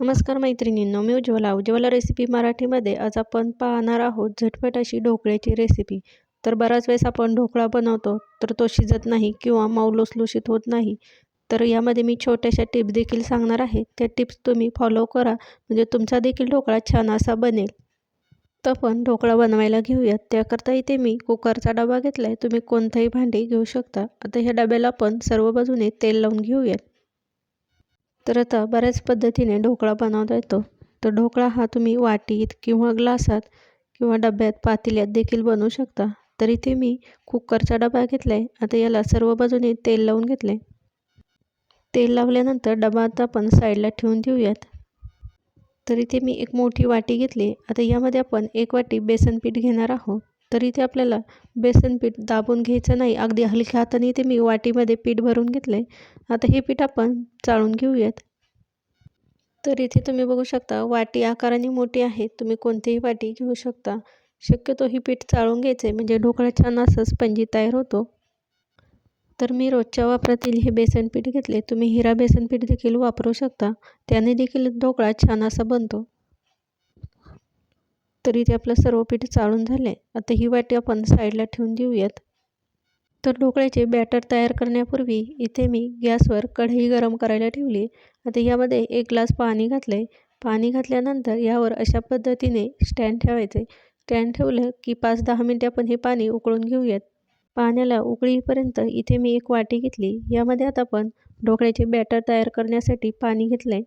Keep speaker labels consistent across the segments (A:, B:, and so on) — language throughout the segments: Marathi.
A: नमस्कार मैत्रिणींनो मी उज्ज्वला. उज्ज्वला रेसिपी मराठीमध्ये आज आपण पाहणार आहोत झटपट अशी ढोकळ्याची रेसिपी तर बराच वेळेस आपण ढोकळा बनवतो तर तो शिजत नाही किंवा मऊ लुसलुशीत होत नाही. तर यामध्ये मी छोट्याशा टिप्स देखील सांगणार आहे. त्या टिप्स तुम्ही फॉलो करा म्हणजे तुमचा देखील ढोकळा छान असा बनेल. तर आपण ढोकळा बनवायला घेऊयात. त्याकरता इथे मी कुकरचा डबा घेतला आहे तुम्ही कोणतंही भांडी घेऊ शकता. आता ह्या डब्याला आपण सर्व बाजूने तेल लावून घेऊयात. तर आता बऱ्याच पद्धतीने ढोकळा बनवता येतो. तर ढोकळा हा तुम्ही वाटीत किंवा ग्लासात किंवा डब्यात पातेल्यात देखील बनवू शकता. तर इथे मी कुकरचा डबा घेतला आहे आता याला सर्व बाजूने तेल लावून घेतले तेल लावल्यानंतर डबा आता आपण साईडला ठेवून देऊयात. तर इथे मी एक मोठी वाटी घेतली. आता यामध्ये आपण एक वाटी बेसन पीठ घेणार आहोत. तर इथे आपल्याला बेसन पीठ दाबून घ्यायचं नाही. अगदी हलक्या हाताने इथे मी वाटीमध्ये पीठ भरून घेतले आता हे पीठ आपण चाळून घेऊयात. तर इथे तुम्ही बघू शकता वाटी आकाराने मोठी आहे. तुम्ही कोणतीही वाटी घेऊ शकता. शक्यतो ही पीठ चाळून घ्यायचं म्हणजे ढोकळा छान असं स्पंजी तयार होतो. तर मी रोजच्या वापरातील हे बेसन पीठ घेतले तुम्ही हिरा बेसन पीठ देखील वापरू शकता. त्याने देखील ढोकळा छान असा बनतो. तरी ते आपलं सर्व पीठ चाळून झाले. आता ही वाटी आपण साईडला ठेवून देऊयात. तर ढोकळ्याचे बॅटर तयार करण्यापूर्वी इथे मी गॅसवर कढई गरम करायला ठेवली. आता यामध्ये एक ग्लास पाणी घातलं आहे पाणी घातल्यानंतर यावर अशा पद्धतीने स्टँड ठेवायचे. स्टँड ठेवलं की पाच दहा मिनटे आपण हे पाणी उकळून घेऊयात. पाण्याला उकळीपर्यंत इथे मी एक वाटी घेतली. यामध्ये आता आपण ढोकळ्याचे बॅटर तयार करण्यासाठी पाणी घेतलं आहे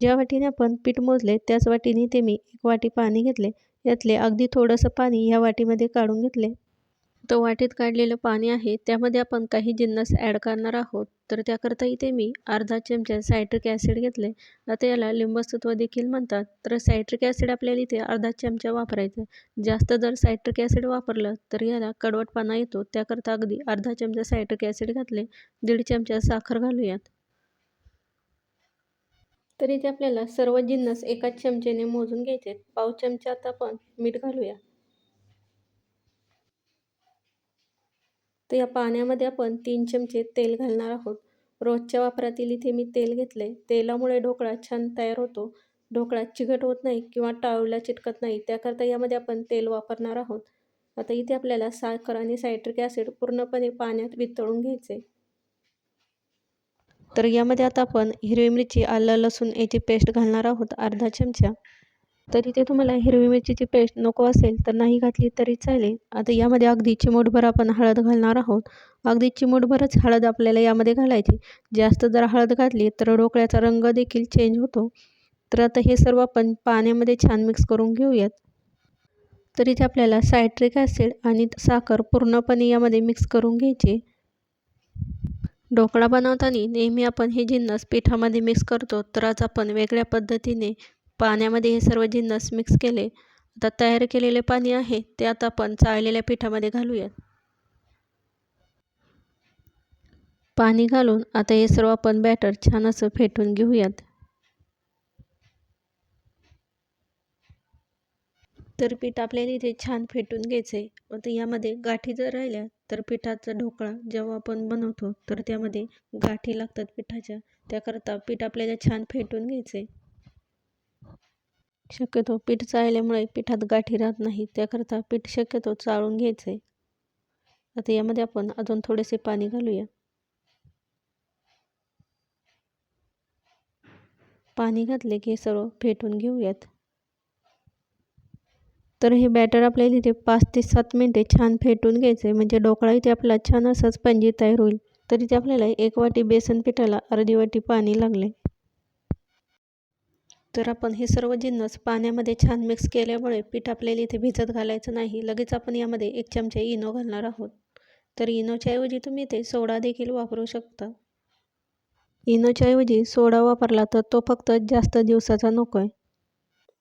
A: ज्या वाटीने आपण पीठ मोजले त्याच वाटीने ते मी एक वाटी पाणी घेतले. यातले अगदी थोडंसं पाणी या वाटीमध्ये काढून घेतले. तर वाटीत काढलेलं पाणी आहे त्यामध्ये आपण काही जिन्नस ॲड करणार आहोत. तर त्याकरता इथे मी अर्धा चमचा सायट्रिक ॲसिड घेतले. आता याला लिंबसत्व देखील म्हणतात. तर सायट्रिक ॲसिड आपल्याला इथे अर्धा चमचा वापरायचा जास्त जर सायट्रिक ॲसिड वापरलं तर याला कडवटपणा येतो. त्याकरता अगदी अर्धा चमचा सायट्रिक ॲसिड घातले. दीड चमचा साखर घालूयात. तर इथे आपल्याला सर्व जिन्नस एकाच चमचेने मोजून घ्यायचे पाव चमच्यात आपण मीठ घालूया. तर या पाण्यामध्ये आपण तीन चमचे तेल घालणार आहोत. रोजच्या वापरातील इथे मी तेल घेतले तेलामुळे ढोकळा छान तयार होतो. ढोकळा चिकट होत नाही किंवा टाळूला चिटकत नाही. त्याकरता यामध्ये आपण तेल वापरणार आहोत. आता इथे आपल्याला साखर आणि सायट्रिक ॲसिड पूर्णपणे पाण्यात वितळून घ्यायचे तर यामध्ये आता आपण हिरवी मिरची आलं लसूण याची पेस्ट घालणार आहोत अर्धा चमचा. तर इथे तुम्हाला हिरवी मिरचीची पेस्ट नको असेल तर नाही घातली तरी चालेल. आता यामध्ये अगदी चिमूटभर आपण हळद घालणार आहोत. अगदी चिमूटभरच हळद आपल्याला यामध्ये घालायची. जास्त जर हळद घातली तर ढोकळ्याचा रंग देखील चेंज होतो. तर आता हे सर्व आपण पाण्यामध्ये छान मिक्स करून घेऊयात. तर इथे आपल्याला सायट्रिक ॲसिड आणि साखर पूर्णपणे यामध्ये मिक्स करून घ्यायचे. ढोकळा बनवताना नेहमी आपण हे जिन्नस पिठामध्ये मिक्स करतो. तर आज आपण वेगळ्या पद्धतीने पाण्यामध्ये हे सर्व जिन्नस मिक्स केले. आता तयार केलेले पाणी आहे ते आता आपण चाळलेल्या पिठामध्ये घालूयात. पाणी घालून आता हे सर्व आपण बॅटर छान असं फेटून घेऊयात. तर पीठ आपल्याला इथे छान फेटून घ्यायचं आहे आता यामध्ये गाठी जर राहिल्या तर पिठाचा ढोकळा जेव्हा आपण बनवतो तर त्यामध्ये गाठी लागतात पिठाच्या. त्याकरता पीठ आपल्याला छान फेटून घ्यायचं आहे शक्यतो पीठ चाळल्यामुळे पिठात गाठी राहत नाही त्याकरता पीठ शक्यतो चाळून घ्यायचं आहे आता यामध्ये आपण अजून थोडेसे पाणी घालूया. पाणी घातले की सर्व फेटून घेऊयात. तर हे बॅटर आपल्याला इथे पाच ते सात मिनटे छान फेटून घ्यायचं आहे. म्हणजे ढोकळा इथे आपला छान असाच पंजी तयार होईल. तर इथे आपल्याला एक वाटी बेसन पिठाला अर्धी वाटी पाणी लागले. तर आपण हे सर्व जिन्नस पाण्यामध्ये छान मिक्स केल्यामुळे पीठ आपल्याला इथे भिजत घालायचं नाही. लगेच आपण यामध्ये एक चमचा इनो घालणार आहोत. तर इनोच्या ऐवजी तुम्ही इथे सोडा देखील वापरू शकता. इनोच्या ऐवजी सोडा वापरला तर तो फक्त जास्त दिवसाचा नको आहे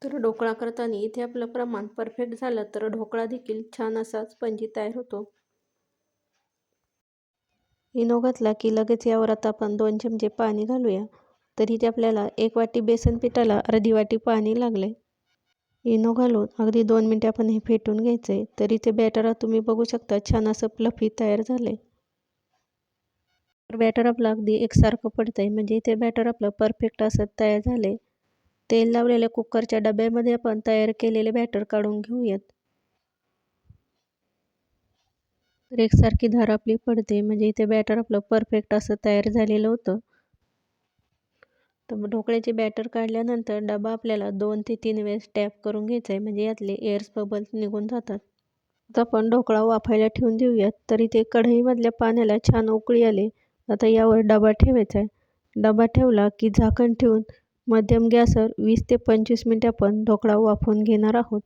A: तर ढोकळा करताना इथे आपलं प्रमाण परफेक्ट झालं तर ढोकळा देखील छान असा स्पंजी तयार होतो. इनो घातला की लगेच यावर आता आपण दोन चमचे पाणी घालूया. तर इथे आपल्याला एक वाटी बेसन पिठाला अर्धी वाटी पाणी लागले. इनो घालून अगदी दोन मिनटे आपण हे फेटून घ्यायचं. आहे तर इथे बॅटर तुम्ही बघू शकता छान असं प्लफी तयार झालं. तर बॅटर आपलं अगदी एकसारखं पडतं आहे म्हणजे इथे बॅटर आपलं परफेक्ट असं तयार झालं. आहे तेल लावलेल्या कुकरच्या डब्यामध्ये आपण तयार केलेले बॅटर काढून घेऊयात. तर एकसारखी धार आपली पडते म्हणजे इथे बॅटर आपलं परफेक्ट असं तयार झालेलं होतं. तर ढोकळ्याची ढोकळ्याचे बॅटर काढल्यानंतर डबा आपल्याला दोन ते तीन वेळेस टॅप करून घ्यायचा आहे म्हणजे यातले एअर्स बबल्स निघून जातात. आता आपण ढोकळा वाफायला ठेवून देऊयात. तर इथे कढईमधल्या पाण्याला छान उकळी आली. आता यावर डबा ठेवायचा आहे. डबा ठेवला की झाकण ठेवून मध्यम गॅसवर वीस ते पंचवीस मिनटं आपण ढोकळा वाफवून घेणार आहोत.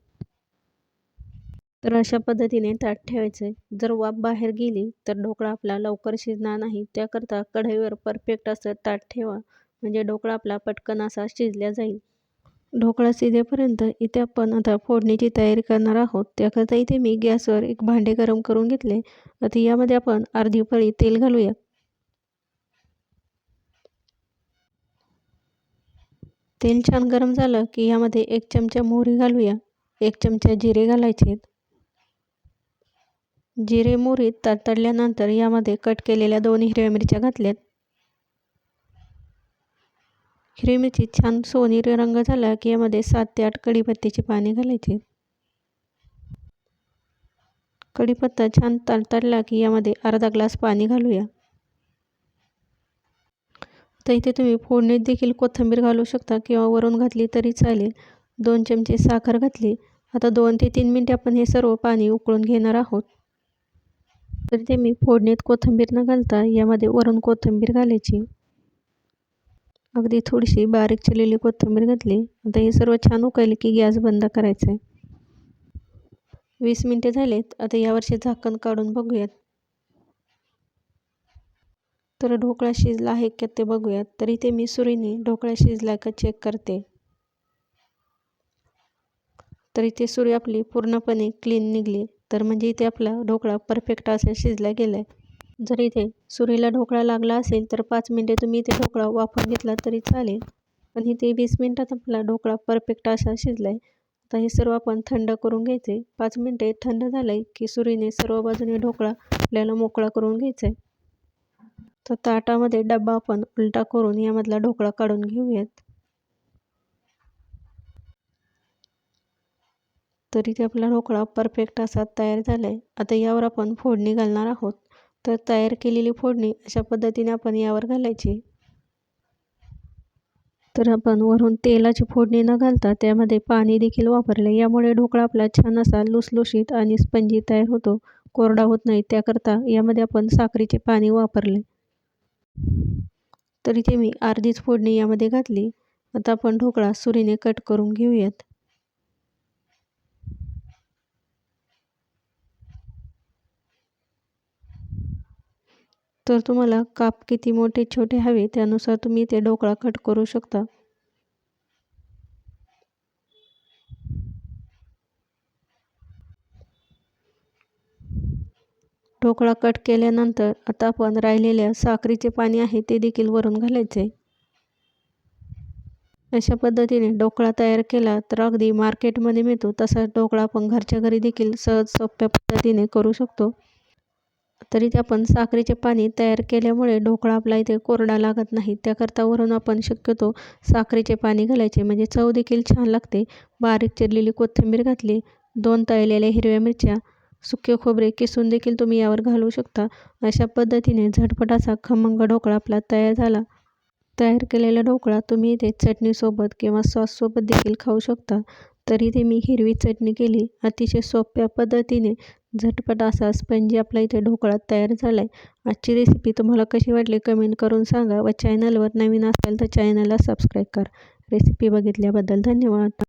A: तर अशा पद्धतीने ताट ठेवायचं. जर वाफ बाहेर गेली तर ढोकळा आपला लवकर शिजणार नाही. त्याकरता कढईवर परफेक्ट असं ताट ठेवा. म्हणजे ढोकळा आपला पटकन असा शिजल्या जाईल. ढोकळा शिजेपर्यंत इथे आपण आता फोडणीची तयारी करणार आहोत. त्याकरता इथे मी गॅसवर एक भांडे गरम करून घेतले. आता यामध्ये आपण अर्धी पळी तेल घालूया तेल छान गरम झालं की यामध्ये एक चमचा मोहरी घालूया. एक चमचा जिरे घालायचे जिरे मोहरी तडतडल्यानंतर यामध्ये कट केलेल्या दोन हिरव्या मिरच्या घातल्यात. हिरवी मिरची छान सोनेरी रंग झाला की यामध्ये सात ते आठ कढीपत्त्याची पाने घालायची कढीपत्ता छान तडतडला की यामध्ये अर्धा ग्लास पाणी घालूया. तर इथे तुम्ही फोडणीत देखील कोथिंबीर घालू शकता किंवा वरून घातली तरी चालेल. दोन चमचे साखर घातली. आता दोन ते तीन मिनटे आपण हे सर्व पाणी उकळून घेणार आहोत. तर ते मी फोडणीत कोथिंबीर न घालता यामध्ये वरून कोथिंबीर घालायची. अगदी थोडीशी बारीक चिरलेली कोथिंबीर घातली. आता हे सर्व छान उकळले की गॅस बंद करायचा आहे. वीस मिनटे झालेत. आता यावरचे झाकण काढून बघूयात. तर ढोकळा शिजला आहे का ते बघूयात. तर इथे मी सुरीने ढोकळा शिजला का चेक करते. तर इथे सुरी आपली पूर्णपणे क्लीन निघली. तर म्हणजे इथे आपला ढोकळा परफेक्ट असा शिजला गेला आहे जर इथे सुरीला ढोकळा लागला असेल तर पाच मिनटे तुम्ही इथे ढोकळा वाफून घेतला तरी चालेल. पण इथे वीस मिनटात आपला ढोकळा परफेक्ट असा शिजला आहे आता हे सर्व आपण थंड करून घ्यायचे पाच मिनटे थंड झालं आहे की सुरीने सर्व बाजूने ढोकळा आपल्याला मोकळा करून घ्यायचा आहे तर ताटामध्ये डबा आपण उलटा करून यामधला ढोकळा काढून घेऊयात. तर इथे आपला ढोकळा परफेक्ट असा तयार झाला आहे आता यावर आपण फोडणी घालणार आहोत. तर तयार केलेली फोडणी अशा पद्धतीने आपण यावर घालायची. तर आपण वरून तेलाची फोडणी न घालता त्यामध्ये पाणी देखील वापरले. यामुळे ढोकळा आपला छान असा लुसलुशीत आणि स्पंजी तयार होतो. कोरडा होत नाही. त्याकरता यामध्ये आपण साखरेचे पाणी वापरले. तर इथे मी अर्धीच फोडणी यामध्ये घातली. आता आपण ढोकळा सुरीने कट करून घेऊयात. तर तुम्हाला काप किती मोठे छोटे हवे त्यानुसार तुम्ही ते ढोकळा कट करू शकता. ढोकळा कट केल्यानंतर आता आपण राहिलेल्या साखरेचे पाणी आहे ते देखील वरून घालायचे. अशा पद्धतीने ढोकळा तयार केला तर अगदी मार्केटमध्ये मिळतो तसाच ढोकळा आपण घरच्या घरी देखील सहज सोप्या पद्धतीने करू शकतो. तरी ते आपण साखरेचे पाणी तयार केल्यामुळे ढोकळा आपला इथे कोरडा लागत नाही. त्याकरता वरून आपण शक्यतो साखरेचे पाणी घालायचे. म्हणजे चव देखील छान लागते. बारीक चिरलेली कोथिंबीर घातली दोन तळलेल्या हिरव्या मिरच्या सुके खोबरे किसून देखील तुम्ही यावर घालू शकता. अशा पद्धतीने झटपट असा खमंग ढोकळा आपला तयार झाला. तयार केलेला ढोकळा तुम्ही इथे चटणीसोबत किंवा सॉससोबत देखील खाऊ शकता. तरी ते मी हिरवी चटणी केली. अतिशय सोप्या पद्धतीने झटपट असा स्पंजी आपला इथे ढोकळा तयार झाला आहे आजची रेसिपी तुम्हाला कशी वाटली कमेंट करून सांगा व चॅनलवर नवीन असेल तर चॅनलला सबस्क्राईब करा. रेसिपी बघितल्याबद्दल धन्यवाद.